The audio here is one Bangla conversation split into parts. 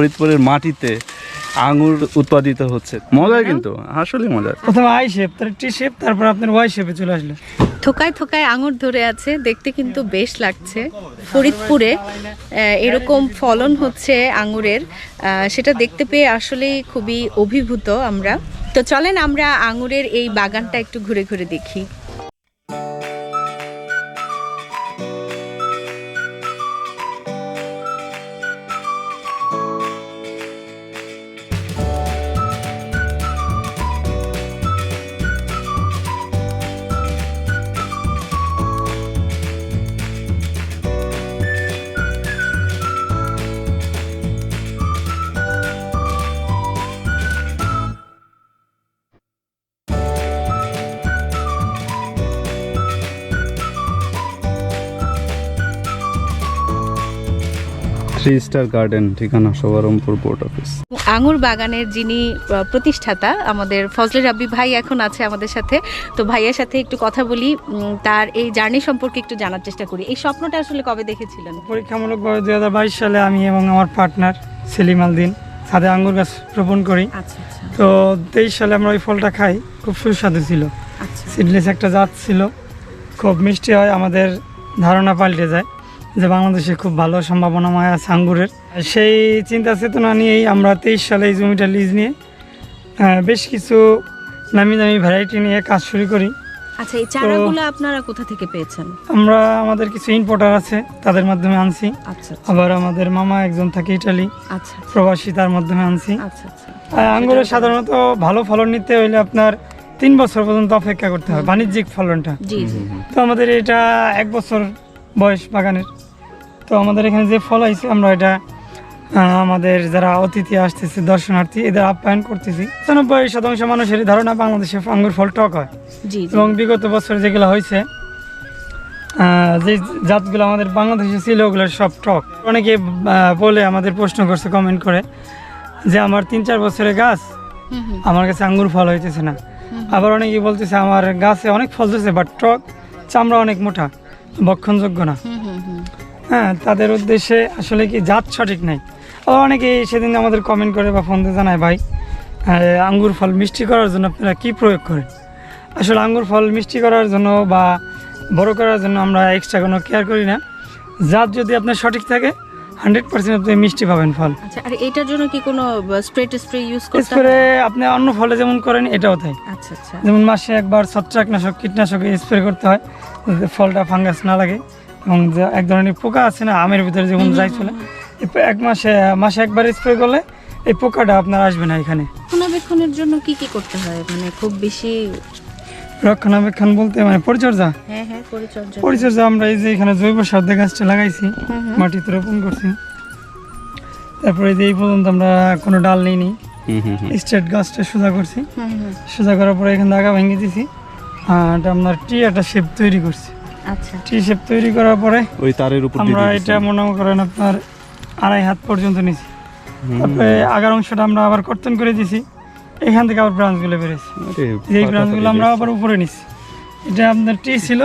ফরিদপুরের মাটিতে আঙুর উৎপাদিত হচ্ছে। মজার কিন্তু আসলে মজার। প্রথমে আই শেপ তারপর টি শেপ তারপর আপনার ওয়াই শেপে চলে আসলো। থোকায় থোকায় আঙুর ধরে আছে দেখতে কিন্তু বেশ লাগছে। ফরিদপুরে এরকম ফলন হচ্ছে আঙুরের। আহ, সেটা দেখতে পেয়ে আসলেই খুবই অভিভূত আমরা। তো চলেন আমরা আঙুরের এই বাগানটা একটু ঘুরে ঘুরে দেখি। থ্রি স্টার গার্ডেন ঠিকানা সবরমপুর পোর্ট অফিস আঙুর বাগানের যিনি প্রতিষ্ঠাতা আমাদের ফজলে রাব্বি ভাই এখন আছে আমাদের সাথে। তো ভাইয়ের সাথে একটু কথা বলি তার এই জার্নি সম্পর্কে একটু জানার চেষ্টা করি। এই স্বপ্নটা আসলে কবে দেখেছিলেন? পরীক্ষামূলকভাবে দুই হাজার বাইশ সালে আমি এবং আমার পার্টনার সেলিম আলদিন ছাদে আঙ্গুর গাছ রোপণ করি। আচ্ছা আচ্ছা। তো তেইশ সালে আমরা ওই ফলটা খাই খুব সুস্বাদু ছিল। আচ্ছা। সিডলেস একটা জাত ছিল। খুব মিষ্টি হয় আমাদের ধারণা পাল্টে যায়। যে বাংলাদেশে খুব ভালো সম্ভাবনা সম্ভাবনাময় আছে আঙ্গুরের। সেই চিন্তা চেতনা নিয়েই আমরা তেইশ সালে এই জমিটা লিজ নিয়ে বেশ কিছু নামি দামি ভ্যারাইটি নিয়ে কাজ শুরু করি। আচ্ছা এই চারাগুলো আপনারা কোথা থেকে পেয়েছেন? আমরা আমাদের কিছু ইম্পোর্টার আছে তাদের মাধ্যমে আনছি। আচ্ছা আবার আমাদের মামা একজন থাকে ইটালি আচ্ছা প্রবাসী তার মাধ্যমে আনছি। আচ্ছা আচ্ছা। আঙ্গুরের সাধারণত ভালো ফলন নিতে হইলে আপনার তিন বছর পর্যন্ত অপেক্ষা করতে হয় বাণিজ্যিক ফলনটা। জি জি। তো আমাদের এটা এক বছর বয়স বাগানের। তো আমাদের এখানে যে ফল আইছে আমরা এটা আমাদের যারা অতিথি আসতেছে দর্শনার্থী এদের আপ্যায়ন করতেছি। পঁচানব্বই শতাংশ মানুষের ধারণা বাংলাদেশে আঙ্গুর ফল টক হয়। এবং বিগত বছরে যেগুলো হয়েছে যে জাতগুলো আমাদের বাংলাদেশে ছিল ওগুলো সব টক। অনেকে বলে আমাদের প্রশ্ন করছে কমেন্ট করে যে আমার তিন চার বছরের গাছ আমার কাছে আঙ্গুর ফল হইতেছে না। আবার অনেকে বলতেছে আমার গাছে অনেক ফল ধরছে বাট টক চামড়া অনেক মোটা। বক্ষণযোগ্য না। হ্যাঁ তাদের উদ্দেশ্যে আসলে কি জাত সঠিক নাই। আবার অনেকে সেদিন আমাদের কমেন্ট করে বা ফোন দিয়ে জানায় ভাই আঙ্গুর ফল মিষ্টি করার জন্য আপনারা কী প্রয়োগ করেন? আসলে আঙ্গুর ফল মিষ্টি করার জন্য বা বড় করার জন্য আমরা এক্সট্রা কোনো কেয়ার করি না। জাত যদি আপনার সঠিক থাকে হান্ড্রেড পার্সেন্ট আপনি মিষ্টি পাবেন ফল। আচ্ছা আর এটার জন্য কি কোনো স্প্রে স্প্রে ইউজ করতে স্প্রে আপনি অন্য ফলে যেমন করেন এটাও তাই। আচ্ছা আচ্ছা। যেমন মাসে একবার ছত্রাকনাশক কীটনাশক স্প্রে করতে হয় যাতে ফলটা ফাঙ্গাস না লাগে। এবং যে এক ধরনের পোকা আছে না আমের ভিতরে যেমন যাই চলে এক মাসে মাসে একবার স্প্রে করলে এই পোকাটা আপনার আসবে না এখানে। রক্ষণাবেক্ষণের জন্য কি কি করতে হয়? মানে খুব বেশি রক্ষণাবেক্ষণ বলতে মানে পরিচর্যা। হ্যাঁ হ্যাঁ পরিচর্যা। পরিচর্যা আমরা এই যে এখানে জৈব সার দিয়ে গাছটা লাগাইছি। মাটিতে রোপণ করছি। তারপরে এই যে এই পর্যন্ত আমরা কোনো ডাল নিইনি। স্ট্রেট গাছটা সোজা করছি। সোজা করার পরে এখানে আগা ভেঙে দিছি আর এটা আপনার টি একটা শেপ তৈরি করছি। আচ্ছা। টি শেপ তৈরি করার পরে ওই তারের উপর আমরা এটা মনে করেন আপনার আড়াই হাত পর্যন্ত নিছি। তারপরে আগার অংশটা আমরা আবার কর্তন করে দিছি। এখান থেকে আবার ব্রাঞ্চগুলো আরে, এই ব্রাঞ্চগুলো আমরা আবার উপরে নিছি। এটা আপনার টি ছিল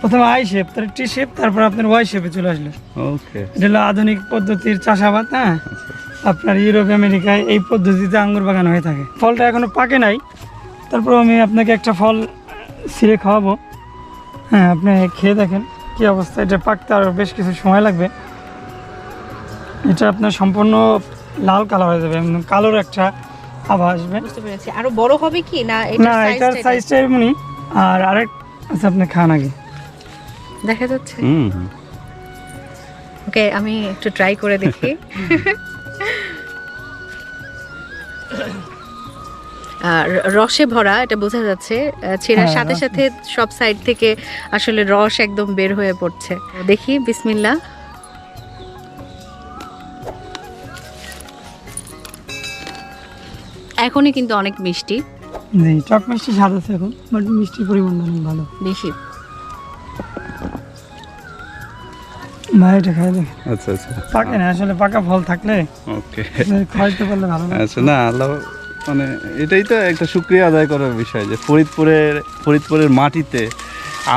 প্রথমে আই শেপ তারপর টি শেপ তারপর আপনার ওয়াই শেপে চলে আসলো। ওকে এটা হলো আধুনিক পদ্ধতির চাষাবাদ হ্যাঁ? আপনার ইউরোপ আমেরিকায় এই পদ্ধতিতে আঙ্গুর বাগান হয়ে থাকে। ফলটা এখনও পাকে নাই। তারপর আমি আপনাকে একটা ফল ছিঁড়ে খাওয়াবো। হ্যাঁ আপনি খেয়ে দেখেন কি অবস্থা। এটা পাকতে আরও বেশ কিছু সময় লাগবে। এটা আপনার সম্পূর্ণ লাল কালার হয়ে যাবে কালোর একটা আভা আসবে। বুঝতে পেরেছি। আরও বড় হবে কি? না না এটার সাইজটা এমনই। আর আরেক আচ্ছা আপনি খান আগে। দেখা যাচ্ছে। ওকে আমি একটু ট্রাই করে দেখি। রসে ভরা এটা বোঝা যাচ্ছে ছেঁড়ার হ্যাঁ, সাথে সাথে সব সাইড থেকে আসলে রস একদম বের হয়ে পড়ছে। দেখি বিসমিল্লা এখনই কিন্তু অনেক মিষ্টি। টক মিষ্টি স্বাদ আছে এখন বাট মিষ্টির পরিমাণ অনেক ভালো। বেশি। ভাই এটা খাই দেখেন আচ্ছা আচ্ছা। পাকে না আসলে পাকা ফল থাকলে ওকে। খাইতে পারলে ভালো না। আচ্ছা না আল্লাহ মানে এটাই তো একটা শুক্রিয়া আদায় করার বিষয় যে ফরিদপুরের ফরিদপুরের মাটিতে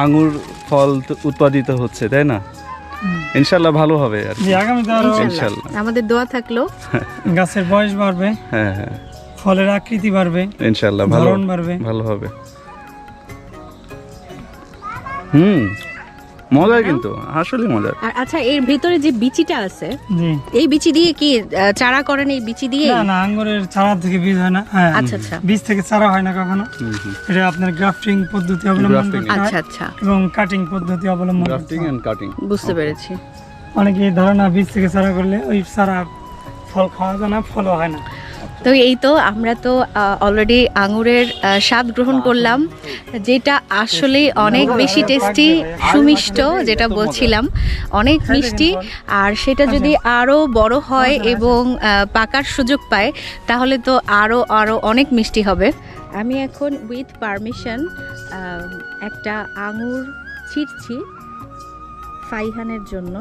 আঙুর ফল তো উৎপাদিত হচ্ছে তাই না? ইনশাল্লাহ ভালো হবে আর কি। যে আগামীতে ইনশাল্লাহ। আমাদের দোয়া থাকল। গাছের বয়স বাড়বে। হ্যাঁ হ্যাঁ। ফলের আকৃতি বাড়বে ইনশাল্লাহ ভালো ধরন বাড়বে। ভালো হবে। হুম মজার কিন্তু আসলে মজার। আর আচ্ছা এর ভিতরে যে বিচিটা আছে জি। এই বিচি দিয়ে কি চারা করেন এই বিচি দিয়ে না না আঙ্গুরের চারা থেকে বীজ হয় না হ্যাঁ আচ্ছা আচ্ছা। বীজ থেকে চারা হয় না কখনো। এটা আপনার গ্রাফটিং পদ্ধতি অবলম্বন করতে হয় আচ্ছা আচ্ছা। এবং কাটিং পদ্ধতি অবলম্বন গ্রাফটিং এন্ড কাটিং বুঝতে পেরেছি। অনেকে ধারণা বীজ থেকে চারা করলে ওই চারা ফল খাওয়া যায় না ফলও হয় না। তো এই তো আমরা তো অলরেডি আঙুরের স্বাদ গ্রহণ করলাম, যেটা আসলে অনেক বেশি টেস্টি সুমিষ্ট, যেটা বলছিলাম। অনেক মিষ্টি, আর সেটা যদি আরও বড় হয় এবং পাকার সুযোগ পায়, তাহলে তো আরও আরও অনেক মিষ্টি হবে। আমি এখন উইথ পারমিশন একটা আঙুর ছিটছি ফাইহানের জন্য।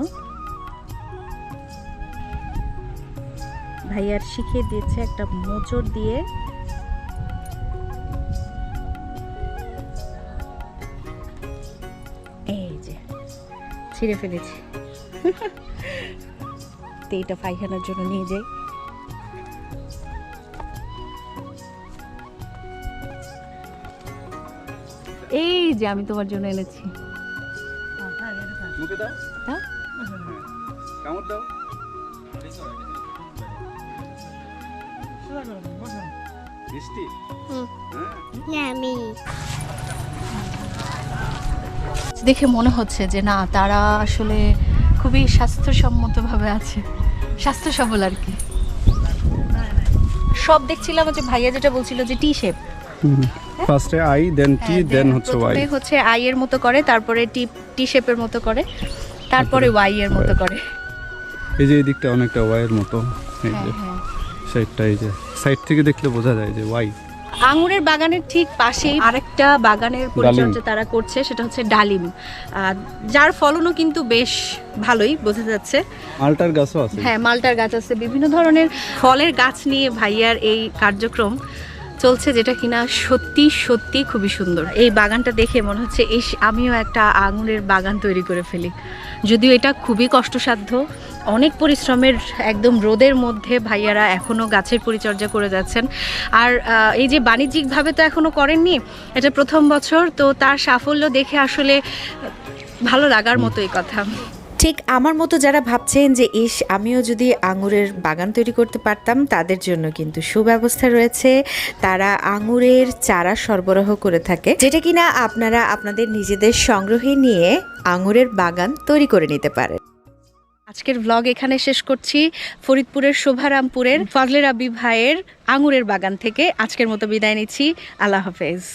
ভাইয়ার শিখিয়ে দিয়েছে একটা মোচড় দিয়ে। এই যে ছিঁড়ে ফেলেছি। তো এইটা পায়খানার জন্য নিয়ে যাই। এই যে আমি তোমার জন্য এনেছি। মুখে দাও। দাও। কামড় দাও। মিষ্টি হ্যাঁ দেখে মনে হচ্ছে যে না তারা আসলে খুবই স্বাস্থ্যসম্মতভাবে আছে। স্বাস্থ্য সবল আর কি। সব দেখছিলাম যে ভাইয়া যেটা বলছিল যে টি শেপ। ফার্স্টে আই দেন টি দেন হচ্ছে ওয়াই। হচ্ছে আই এর মতো করে তারপরে টি টি শেপের মতো করে তারপরে ওয়াই এর মতো করে। এই যে এই দিকটা অনেকটা ওয়াই এর মতো। এই হ্যাঁ যে। হ্যাঁ। সাইডটা এই যে সাইড থেকে দেখলে বোঝা যায় যে ওয়াই আঙুরের বাগানের ঠিক পাশেই আরেকটা বাগানের পরিচর্যা তারা করছে সেটা হচ্ছে ডালিম। যার ফলনও কিন্তু বেশ ভালোই বোঝা যাচ্ছে। মালটার গাছও আছে। হ্যাঁ মালটার গাছ আছে। বিভিন্ন ধরনের ফলের গাছ নিয়ে ভাইয়ার এই কার্যক্রম চলছে যেটা কিনা সত্যি সত্যি খুবই সুন্দর। এই বাগানটা দেখে মনে হচ্ছে এই আমিও একটা আঙুরের বাগান তৈরি করে ফেলি। যদিও এটা খুবই কষ্টসাধ্য অনেক পরিশ্রমের একদম রোদের মধ্যে ভাইয়ারা এখনও গাছের পরিচর্যা করে যাচ্ছেন। আর এই যে বাণিজ্যিকভাবে তো এখনও করেননি এটা প্রথম বছর তো তার সাফল্য দেখে আসলে ভালো লাগার মতো এই কথা। ঠিক আমার মতো যারা ভাবছেন যে ইস আমিও যদি আঙুরের বাগান তৈরি করতে পারতাম তাদের জন্য কিন্তু সুব্যবস্থা রয়েছে। তারা আঙুরের চারা সরবরাহ করে থাকে যেটা কিনা আপনারা আপনাদের নিজেদের সংগ্রহে নিয়ে আঙুরের বাগান তৈরি করে নিতে পারেন। আজকের ব্লগ এখানে শেষ করছি। ফরিদপুরের শোভারামপুরের ফাজলের আবি ভাইয়ের আঙুরের বাগান থেকে আজকের মতো বিদায় নিচ্ছি। আল্লাহ হাফেজ।